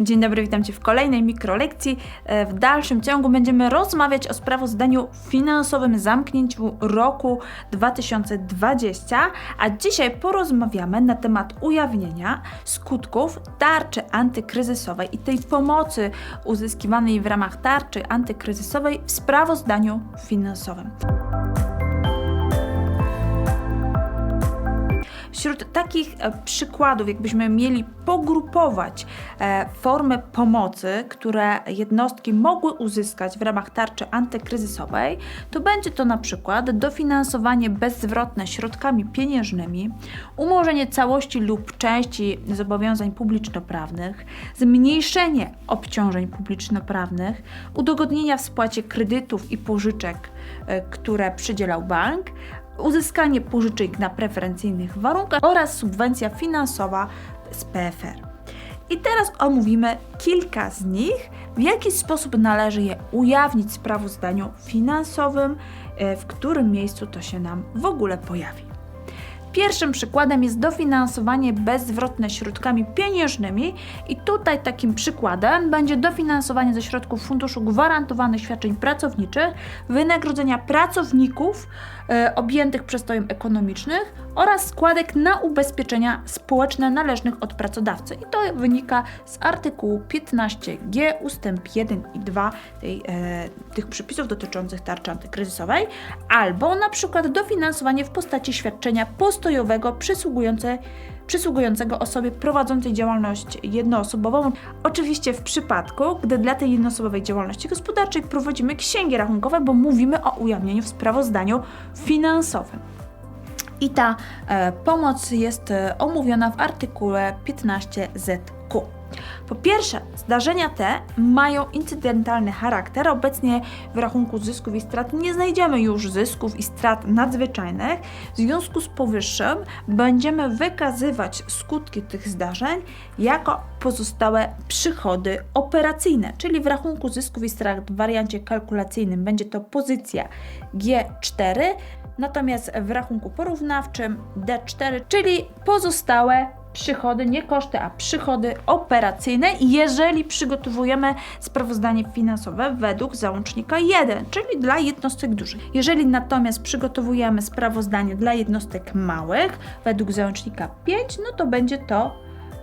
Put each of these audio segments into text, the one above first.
Dzień dobry, witam Cię w kolejnej mikrolekcji. E, W dalszym ciągu będziemy rozmawiać o sprawozdaniu finansowym zamknięciu roku 2020, a dzisiaj porozmawiamy na temat ujawnienia skutków tarczy antykryzysowej i tej pomocy uzyskiwanej w ramach tarczy antykryzysowej w sprawozdaniu finansowym. Wśród takich e, przykładów, jakbyśmy mieli pogrupować e, formy pomocy, które jednostki mogły uzyskać w ramach tarczy antykryzysowej, to będzie to na przykład dofinansowanie bezzwrotne środkami pieniężnymi, umorzenie całości lub części zobowiązań publiczno-prawnych, zmniejszenie obciążeń publiczno-prawnych, udogodnienia w spłacie kredytów i pożyczek, e, które przydzielał bank, uzyskanie pożyczek na preferencyjnych warunkach oraz subwencja finansowa z PFR. I teraz omówimy kilka z nich, w jaki sposób należy je ujawnić w sprawozdaniu finansowym, e, w którym miejscu to się nam w ogóle pojawi. Pierwszym przykładem jest dofinansowanie bezzwrotne środkami pieniężnymi i tutaj takim przykładem będzie dofinansowanie ze środków Funduszu Gwarantowanych Świadczeń Pracowniczych wynagrodzenia pracowników e, objętych przestojem ekonomicznym oraz składek na ubezpieczenia społeczne należnych od pracodawcy. I to wynika z artykułu 15g ustęp 1 i 2 tej, e, tych przepisów dotyczących tarczy antykryzysowej, albo na przykład dofinansowanie w postaci świadczenia przysługujące przysługującego osobie prowadzącej działalność jednoosobową. Oczywiście w przypadku, gdy dla tej jednoosobowej działalności gospodarczej prowadzimy księgi rachunkowe, bo mówimy o ujawnieniu w sprawozdaniu finansowym. I ta e, pomoc jest e, omówiona w artykule 15ZQ. Po pierwsze, zdarzenia te mają incydentalny charakter. Obecnie w rachunku zysków i strat nie znajdziemy już zysków i strat nadzwyczajnych. W związku z powyższym będziemy wykazywać skutki tych zdarzeń jako pozostałe przychody operacyjne, czyli w rachunku zysków i strat w wariancie kalkulacyjnym będzie to pozycja G4, natomiast w rachunku porównawczym D4, czyli pozostałe przychody, nie koszty, a przychody operacyjne, jeżeli przygotowujemy sprawozdanie finansowe według załącznika 1, czyli dla jednostek dużych. Jeżeli natomiast przygotowujemy sprawozdanie dla jednostek małych według załącznika 5, no to będzie to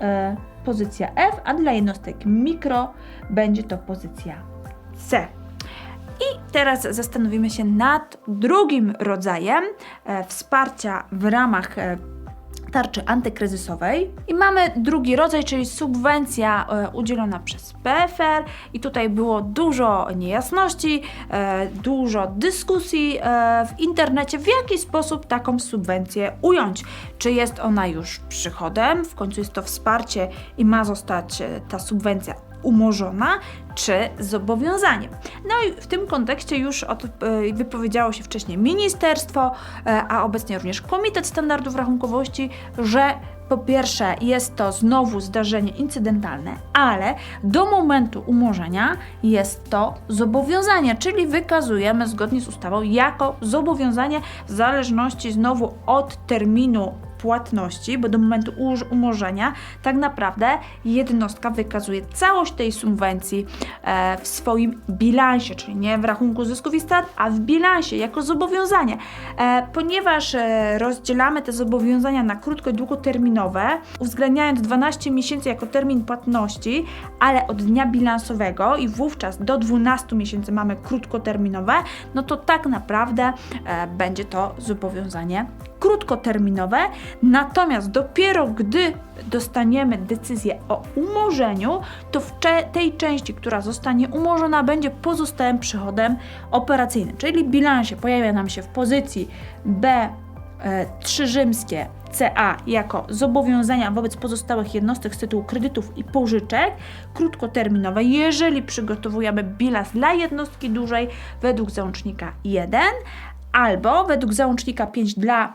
e, pozycja F, a dla jednostek mikro będzie to pozycja C. I teraz zastanowimy się nad drugim rodzajem e, wsparcia w ramach e, tarczy antykryzysowej. I mamy drugi rodzaj, czyli subwencja e, udzielona przez PFR. I tutaj było dużo niejasności, e, dużo dyskusji e, w internecie, w jaki sposób taką subwencję ująć. Czy jest ona już przychodem, w końcu jest to wsparcie i ma zostać ta subwencja umorzona, czy zobowiązaniem. No i w tym kontekście już od, e, wypowiedziało się wcześniej ministerstwo, e, a obecnie również Komitet Standardów Rachunkowości, że po pierwsze jest to znowu zdarzenie incydentalne, ale do momentu umorzenia jest to zobowiązanie, czyli wykazujemy zgodnie z ustawą jako zobowiązanie w zależności znowu od terminu płatności, bo do momentu umorzenia tak naprawdę jednostka wykazuje całość tej subwencji e, w swoim bilansie, czyli nie w rachunku zysków i strat, a w bilansie jako zobowiązanie. E, ponieważ e, rozdzielamy te zobowiązania na krótko i długoterminowe, uwzględniając 12 miesięcy jako termin płatności, ale od dnia bilansowego i wówczas do 12 miesięcy mamy krótkoterminowe, no to tak naprawdę będzie to zobowiązanie krótkoterminowe, natomiast dopiero gdy dostaniemy decyzję o umorzeniu, to w tej części, która zostanie umorzona, będzie pozostałym przychodem operacyjnym, czyli bilansie pojawia nam się w pozycji B 3 rzymskie CA jako zobowiązania wobec pozostałych jednostek z tytułu kredytów i pożyczek krótkoterminowe, jeżeli przygotowujemy bilans dla jednostki dużej według załącznika 1, albo według załącznika 5 dla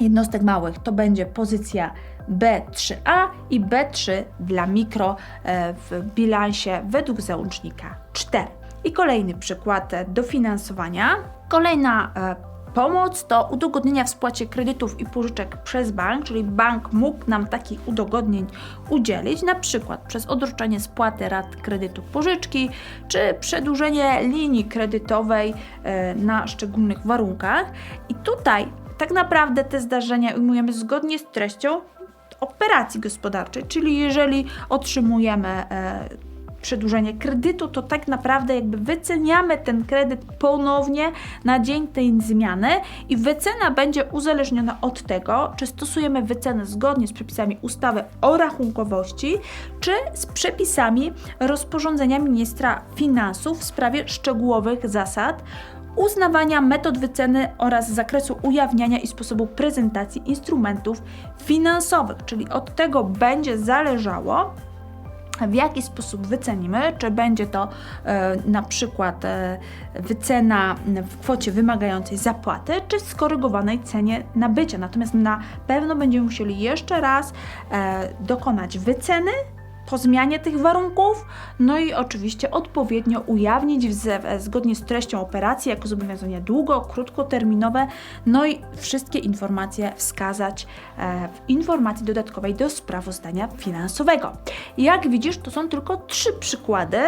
jednostek małych to będzie pozycja B3A i B3 dla mikro e, w bilansie według załącznika 4. I kolejny przykład dofinansowania. Kolejna e, Pomoc to udogodnienia w spłacie kredytów i pożyczek przez bank, czyli bank mógł nam takich udogodnień udzielić, na przykład przez odroczenie spłaty rat kredytu pożyczki, czy przedłużenie linii kredytowej e, na szczególnych warunkach. I tutaj tak naprawdę te zdarzenia ujmujemy zgodnie z treścią operacji gospodarczej, czyli jeżeli otrzymujemy e, przedłużenie kredytu, to tak naprawdę jakby wyceniamy ten kredyt ponownie na dzień tej zmiany i wycena będzie uzależniona od tego, czy stosujemy wycenę zgodnie z przepisami ustawy o rachunkowości, czy z przepisami rozporządzenia ministra finansów w sprawie szczegółowych zasad uznawania metod wyceny oraz zakresu ujawniania i sposobu prezentacji instrumentów finansowych, czyli od tego będzie zależało, w jaki sposób wycenimy, czy będzie to e, na przykład e, wycena w kwocie wymagającej zapłaty, czy w skorygowanej cenie nabycia. Natomiast na pewno będziemy musieli jeszcze raz e, dokonać wyceny po zmianie tych warunków, no i oczywiście odpowiednio ujawnić w, zgodnie z treścią operacji jako zobowiązania długo, krótkoterminowe, no i wszystkie informacje wskazać e, w informacji dodatkowej do sprawozdania finansowego. Jak widzisz, to są tylko trzy przykłady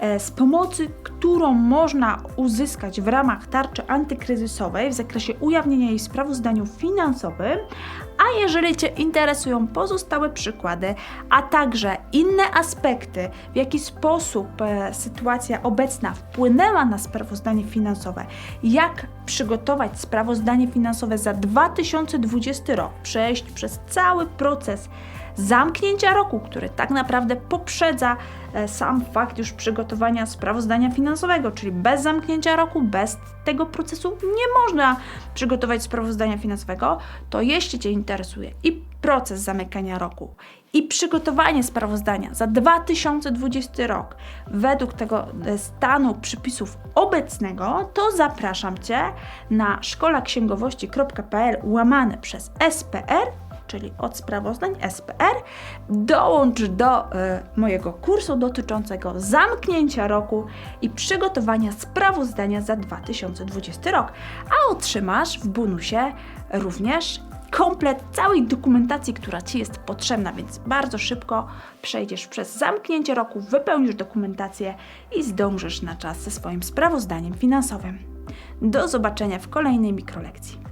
e, z pomocy, którą można uzyskać w ramach tarczy antykryzysowej w zakresie ujawnienia jej w sprawozdaniu finansowym, a jeżeli Cię interesują pozostałe przykłady, a także inne aspekty, w jaki sposób e, sytuacja obecna wpłynęła na sprawozdanie finansowe, jak przygotować sprawozdanie finansowe za 2020 rok, przejść przez cały proces zamknięcia roku, który tak naprawdę poprzedza e, sam fakt już przygotowania sprawozdania finansowego, czyli bez zamknięcia roku, bez tego procesu nie można przygotować sprawozdania finansowego, to jeśli Cię interesuje i proces zamykania roku, i przygotowanie sprawozdania za 2020 rok według tego e, stanu przypisów obecnego, to zapraszam Cię na szkolaksięgowości.pl łamane przez SPR czyli od sprawozdań SPR, dołącz do e, mojego kursu dotyczącego zamknięcia roku i przygotowania sprawozdania za 2020 rok, a otrzymasz w bonusie również komplet całej dokumentacji, która Ci jest potrzebna, więc bardzo szybko przejdziesz przez zamknięcie roku, wypełnisz dokumentację i zdążysz na czas ze swoim sprawozdaniem finansowym. Do zobaczenia w kolejnej mikrolekcji.